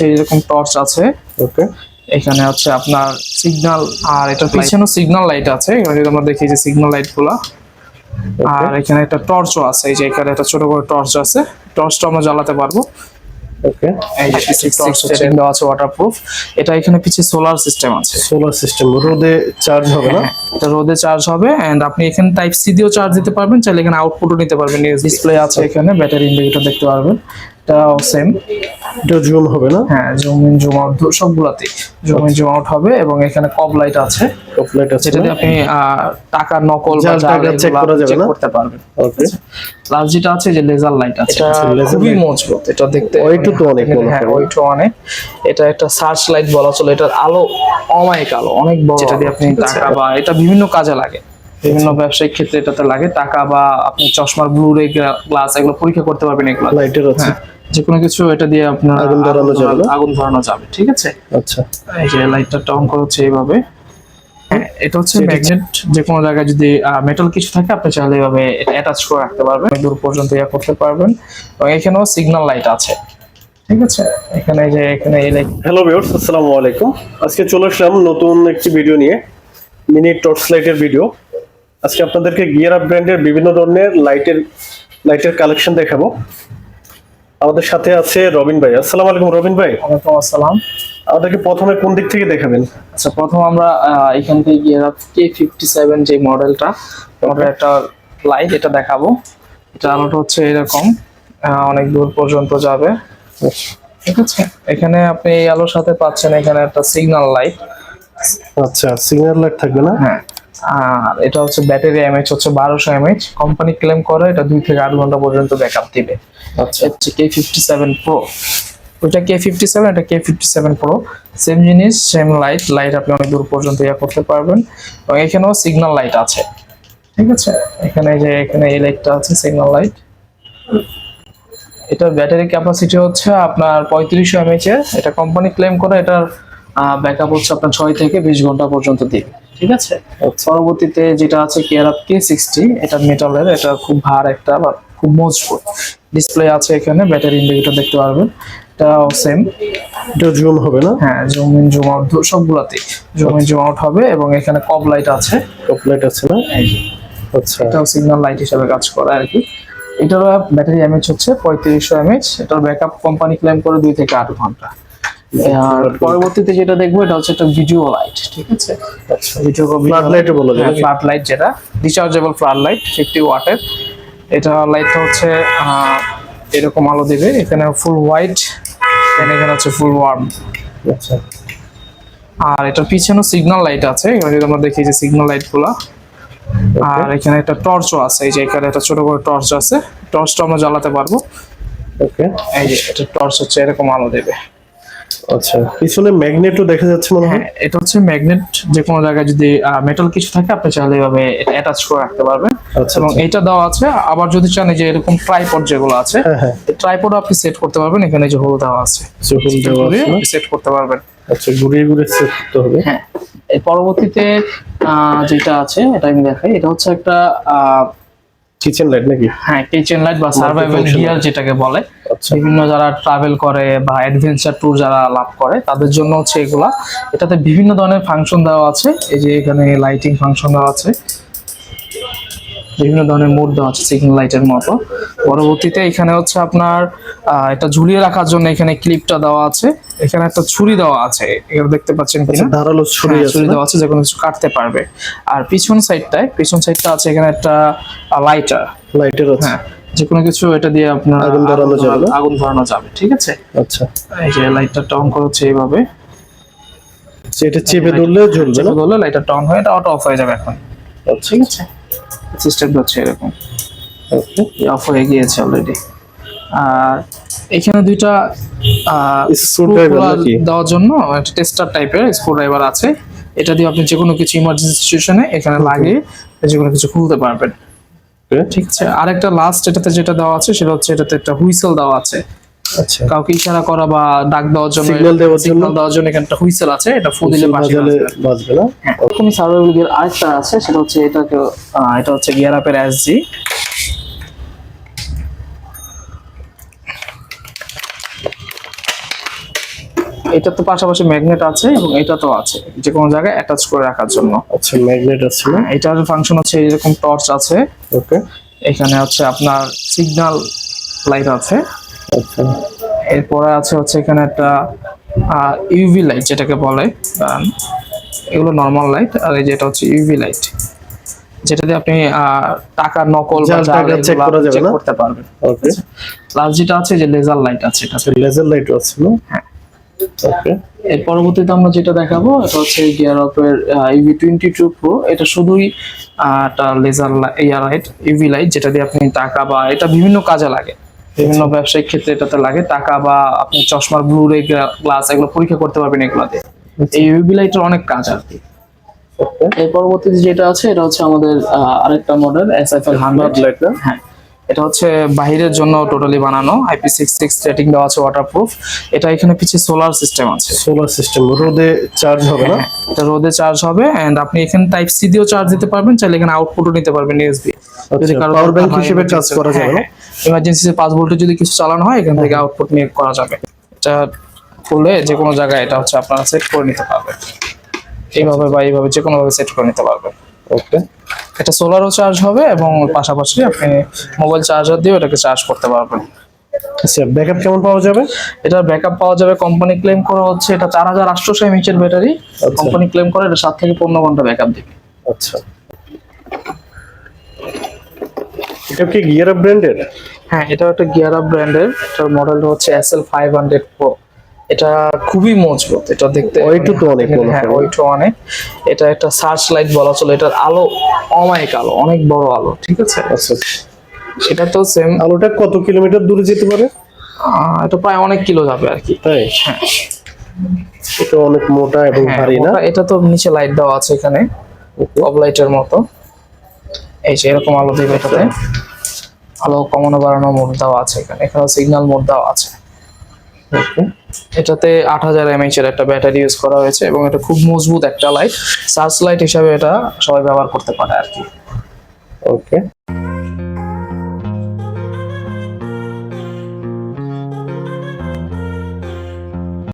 হচ্ছে এরকম টর্চ আছে। ওকে এখানে হচ্ছে আপনার সিগন্যাল আর এটার পিছনে সিগন্যাল লাইট আছে। এখানে যদি আমরা দেখি যে সিগন্যাল লাইটগুলা। আর এখানে একটা টর্চও আছে। এই যে এখানে একটা ছোট করে টর্চ আছে। টর্চটা আমরা জ্বালাতে পারব। ওকে এই যে টর্চ সেটিং দেওয়া আছে ওয়াটারপ্রুফ এটা এখানে পিছে সোলার সিস্টেম আছে। সোলার সিস্টেম রোদে চার্জ হবে না? এটা রোদে চার্জ হবে। এন্ড আপনি এখানে টাইপ সি দিয়েও চার্জ দিতে পারবেন। চাইলে এখানে আউটপুটও নিতে পারবেন। ডিসপ্লে আছে। এখানে। ব্যাটারি ইন্ডিকেটর দেখতে পারবেন। এটাও সেম এটা জুম হবে না? হ্যাঁ জুম ইন জুম আউট সবগুলাতে জুম ইন জুম আউট হবে এবং এখানে কব লাইট আছে। টপলাইট আছে যেটা আপনি টাকা নকল বা টাকা এগুলা করা যাবে না? করতে পারবেন। ওকে প্লাস যেটা আছে যে লেজার লাইট আছে। এটা আচ্ছা, খুবই মজবুত। এটা দেখতে ওইটা তো অনেক মনে হ্যাঁ হয়। ওইটা অনেক। এটা একটা সার্চ লাইট বলা চলে। এটার আলো অমায়িক আলো অনেক বড় যেটা দিয়ে আপনি টাকা বা এটা বিভিন্ন কাজে লাগে। বিভিন্ন ব্যবসায়িক ক্ষেত্রে এটাতে লাগে। টাকা বা আপনি চশমার ব্লু রে গ্লাস এগুলো পরীক্ষা করতে পারবেন এগুলো। লাইটের আছে। হ্যাঁ যে কোনো কিছু এটা দিয়ে আপনার আগুন ধরানো যাবে। আগুন ধরানো যাবে ঠিক আছে? আচ্ছা। এই যে লাইটটা অন করা হচ্ছে এইভাবে। হ্যাঁ এটা হচ্ছে ম্যাগনেট যে কোনো জায়গায় যদি মেটাল কিছু থাকে আপনি চাইলে এইভাবে অ্যাটাচ করে রাখতে পারবেন। দূর পর্যন্ত ইয়া করতে পারবেন। এবং এখানেও সিগন্যাল লাইট আছে ঠিক আছে? এখানে যে এখানে এই লাইট হ্যালো ভিউয়ার্স আসসালামু আলাইকুম। আজকে চলে আসলাম নতুন একটি ভিডিও নিয়ে। মিনি টর্চ লাইটের ভিডিও আজকে আপনাদেরকে গিয়ার আপ ব্র্যান্ডের বিভিন্ন ধরনের লাইটের লাইটের কালেকশন দেখাবো। আমাদের সাথে আছে রবিন ভাই। আসসালামু আলাইকুম রবিন ভাই। ওয়ালাইকুম আসসালাম। আমাদেরকে প্রথমে কোন দিক থেকে দেখাবেন? আচ্ছা প্রথম আমরা এখান থেকে গিয়ে কে ফিফটি সেভেন যে মডেলটা ওটার একটা লাইট এটা দেখাবো। এটা আলোটা হচ্ছে এরকম অনেক দূর পর্যন্ত যাবে। ঠিক আছে এখানে আপনি এই আলোর সাথে পাচ্ছেন এখানে একটা সিগন্যাল লাইট আচ্ছা সিগন্যাল লাইট থাকবে না? হ্যাঁ। আর এটা হচ্ছে ব্যাটারি এমএইচ হচ্ছে বারোশো এমএইচ কোম্পানি ক্লেম করে এটা দুই থেকে আট ঘণ্টা পর্যন্ত ব্যাকআপ দিবে। আচ্ছা। হচ্ছে কে ফিফটি সেভেন প্রো ওইটা কে ফিফটি সেভেন এটা K fifty seven pro same জিনিস সেম লাইট লাইট আপনি অনেক দূর পর্যন্ত ইয়া করতে পারবেন। এবং এখানেও সিগন্যাল লাইট আছে। ঠিক আছে? এখানে যে এখানে এই লাইটটা আছে সিগন্যাল লাইট এটার ব্যাটারি ক্যাপাসিটি হচ্ছে আপনার পঁয়ত্রিশশো এমএইচ এর এটা কোম্পানি ক্লেম করে এটার ব্যাকআপ হচ্ছে আপনার ছয় থেকে বিশ ঘণ্টা পর্যন্ত দিবে। ঠিক আছে? পরবর্তীতে যেটা আছে কেয়ার আপ কে সিক্সটি এটা মেটালের এটা খুব ভার একটা বা খুব মজবুত। ডিসপ্লে আছে এখানে ব্যাটারি ইন্ডিকেটর দেখতে পারবেন। এটাও সেম এটা জুম হবে না? হ্যাঁ জুম ইন জুম আউট সবগুলাতে জুম ইন জুম আউট হবে এবং এখানে লাইট আছে। আছে না? আচ্ছা। এটাও সিগন্যাল লাইট হিসেবে কাজ করে আর কি। এটার ব্যাটারি হচ্ছে পঁয়ত্রিশশো এমএইচ এটার ব্যাকআপ কোম্পানি ক্লেম করে দুই থেকে আট ঘণ্টা। আর পরবর্তীতে যেটা দেখব এটা হচ্ছে একটা ভিডিও লাইট ঠিক আছে? ভিডিও ফ্ল্যাট লাইটও বলা যায় ফ্ল্যাট লাইট যেটা। রিচার্জেবল ফ্ল্যাট লাইট ফিফটি ওয়াটের এটা লাইটটা হচ্ছে এরকম আলো দেবে। এখানে ফুল হোয়াইট এখানে হচ্ছে ফুল ওয়ার্ম আচ্ছা। আর এটার পিছনেও সিগন্যাল লাইট আছে। এখানে যদি আমরা দেখি যে সিগন্যাল লাইটগুলা। আর এখানে একটা টর্চও আছে। এই যে এখানে একটা ছোট করে টর্চ আছে। টর্চটা আমরা জ্বালাতে পারব। ওকে এই যে এটা টর্চ হচ্ছে এরকম আলো দেবে। আচ্ছা পিছনে ম্যাগনেটও দেখা যাচ্ছে মনে হয়? হ্যাঁ এটা হচ্ছে ম্যাগনেট যে কোনো জায়গায় যদি মেটাল কিছু থাকে আপনি চাইলে এভাবে এটা অ্যাটাচ করে রাখতে পারবেন। আচ্ছা এবং আচ্ছা। এটা দেওয়া আছে আবার যদি চান যে এরকম ট্রাইপড যেগুলো আছে হ্যাঁ হ্যাঁ। ট্রাইপড আপনি সেট করতে পারবেন এখানে যে হোল দেওয়া আছে। চকুল দেওয়া আছে। সেট করতে পারবেন। আচ্ছা ঘুরিয়ে ঘুরিয়ে সেট করতে হবে। হ্যাঁ এর পরবর্তীতে আহ, যেটা আছে এটা আমি দেখাই এটা হচ্ছে একটা আহ, কিচেন লাইট নাকি? হ্যাঁ কিচেন লাইট বা সার্ভাইভাল. গিয়ার যেটাকে বলে। আচ্ছা। বিভিন্ন যারা ট্রাভেল করে বা অ্যাডভেঞ্চার ট্যুর যারা লাভ করে তাদের জন্য হচ্ছে এগুলা। এটাতে বিভিন্ন ধরনের ফাংশন দেওয়া আছে। এই যে এখানে লাইটিং ফাংশন দেওয়া আছে। বিভিন্ন ধরনের মোড দেওয়া আছে সিগন্যাল লাইটের মতো। পরবর্তীতে এখানে হচ্ছে আপনার এটা ঝুলিয়ে রাখার জন্য এখানে ক্লিপটা দেওয়া আছে। এখানে একটা ছুরি দেওয়া আছে। এটা দেখতে পাচ্ছেন আচ্ছা কিনা ধারালো ছুরি হ্যাঁ, আছে ছুরি দেওয়া আছে যে কোনো কিছু কাটতে পারবে। আর পিছন সাইডটায় পিছন সাইডটা আছে এখানে একটা লাইটার লাইটের আছে। হ্যাঁ যে কোনো কিছু এটা দিয়ে আপনার আগুন ধরানো যাবে আগুন ধরানো যাবে ঠিক আছে? আচ্ছা। এই যে লাইটটা অন করা হচ্ছে এইভাবে। আচ্ছা, এটা চেপে ধরলে জ্বলবে না? ধরলে লাইটটা অন হয়ে এটা অটো অফ হয়ে যাবে এখন। আচ্ছা। ঠিক আছে? সিস্টেম হচ্ছে এরকম। ওকে অফ হয়ে গিয়েছে অলরেডি আর এখানে দুইটা? দেওয়ার জন্য একটা টেস্টার টাইপের স্ক্রু ড্রাইভার আছে। এটা দিয়ে আপনি যে কোনো কিছু ইমার্জেন্সি সিচুয়েশনে এখানে লাগিয়ে যে কোনো কিছু খুলতে পারবেন। ঠিক আছে? আরেকটা লাস্ট এটাতে যেটা দেওয়া আছে সেটা হচ্ছে এটাতে একটা হুইসেল দেওয়া আছে। কাউকে ইশারা করা বা ডাক দেওয়ার জন্য Signal দেওয়ার জন্য? সিগন্যাল দেওয়ার জন্য এখানে একটা হুইসেল আছে এটা ফু দিলে বাজালে বাজবে। না? হ্যাঁ। এরকমই সার্ভাইভাল গিয়ার আরেকটা আছে সেটা হচ্ছে এটাকে এটা হচ্ছে গিয়ার আপের এসজি এটা তো পাশাপাশি ম্যাগনেট আছে এবং এটা তো আছে যে কোনো জায়গায় অ্যাটাচ করে রাখার জন্য। আচ্ছা ম্যাগনেট আছে না? এটার ফাংশন হচ্ছে এরকম টর্চ আছে। ওকে এখানে হচ্ছে আপনার সিগন্যাল লাইট আছে। আচ্ছা এরপরে আছে হচ্ছে এখানে একটা ইউভি লাইট যেটাকে বলে এগুলো নর্মাল লাইট আর এই যেটা হচ্ছে ইউভি লাইট যেটা দিয়ে আপনি টাকার নকল বা টাকা না? করতে পারবেন। ওকে প্লাস যেটা আছে যে লেজার লাইট আছে এটা লেজার লাইট আছে না? হ্যাঁ। ওকে এর পরবর্তীতে আমরা যেটা দেখাবো এটা হচ্ছে গিয়ার অফের ইভি টোয়েন্টি টু প্রো এটা শুধুই একটা laser ear light EV light যেটা দিয়ে আপনি টাকা বা এটা বিভিন্ন কাজে লাগে। বিভিন্ন ব্যবসায়িক ক্ষেত্রে এটাতে লাগে। টাকা বা আপনি চশমার ব্লু রে গ্লাস এগুলো পরীক্ষা করতে পারবেন এগুলোতে। এই ইউভি লাইটের অনেক কাজ আর কি। এর পরবর্তীতে যেটা আছে এটা হচ্ছে আমাদের আরেকটা model S F L hundred লাইটটা হ্যাঁ। এটা হচ্ছে বাহিরের জন্য টোটালি বানানো আইপি সিক্স সিক্স রেটিং দেওয়া আছে ওয়াটারপ্রুফ এটা এখানে পিছিয়ে সোলার সিস্টেম আছে। সোলার সিস্টেম রোদে চার্জ হবে না? হ্যাঁ, এটা রোদে চার্জ হবে এন্ড আপনি এখানে টাইপ সি দিয়েও চার্জ দিতে পারবেন চাইলে এখানে আউটপুটও নিতে পারবেন ইউএসবি আচ্ছা পাওয়ার ব্যাংক হিসেবে কাজ করা যাবে পাঁচ ভোল্টে যদি কিছু চালানো হয় এখান থেকে আউটপুট নিয়ে করা যাবে। এটা যে কোনো জায়গায় এটা হচ্ছে আপনারা সেট করে নিতে পারবেন। এইভাবে বা এইভাবে যে কোনো ভাবে সেট করে নিতে পারবেন। ওকে এটা সোলারও চার্জ হবে এবং পাশাপাশি আপনি মোবাইল চার্জার দিয়েও এটাকে চার্জ করতে পারবেন। আচ্ছা ব্যাকআপ কেমন পাওয়া যাবে? এটার ব্যাকআপ পাওয়া যাবে কোম্পানি ক্লেম করা হচ্ছে এটা চার হাজার আটশোশো এমএইচ এর ব্যাটারি কোম্পানি ক্লেম করে এটা সাত থেকে পনেরো ঘণ্টা ব্যাকআপ দিবে। আচ্ছা। এটা কি গিয়ার আপ ব্র্যান্ডের হ্যাঁ এটা একটা গিয়ার আপ ব্র্যান্ডের এটার মডেলটা হচ্ছে S L five hundred pro এটা খুবই মজবুত এটা দেখতে ওয়েটও তো অনেক হ্যাঁ হয়। ওইটু অনেক। এটা একটা সার্চ লাইট বলা চলে এটার আলো অমায়িক আলো অনেক বড় আলো ঠিক আছে? আচ্ছা এটা তো সেম আলোটা কত কিলোমিটার দূরে যেতে পারে? এটা প্রায় অনেক কিলো যাবে আর কি। তাই? হ্যাঁ। এটা অনেক মোটা এবং হ্যাঁ, ভারী না? এটা তো নিচে লাইট দেওয়া আছে এখানে অফ লাইটের মতো। এই যে এরকম আলো দিবে এটাতে। আলো কমানো বাড়ানো মোড দেওয়া আছে এখানে এখানে সিগন্যাল মোড দেওয়া আছে। এটাতে আট হাজার এমএইচ এর একটা ব্যাটারি ইউজ করা হয়েছে এবং এটা খুব মজবুত একটা লাইট সার্চ লাইট হিসাবে এটা সবাই ব্যবহার করতে পারে আর কি। ওকে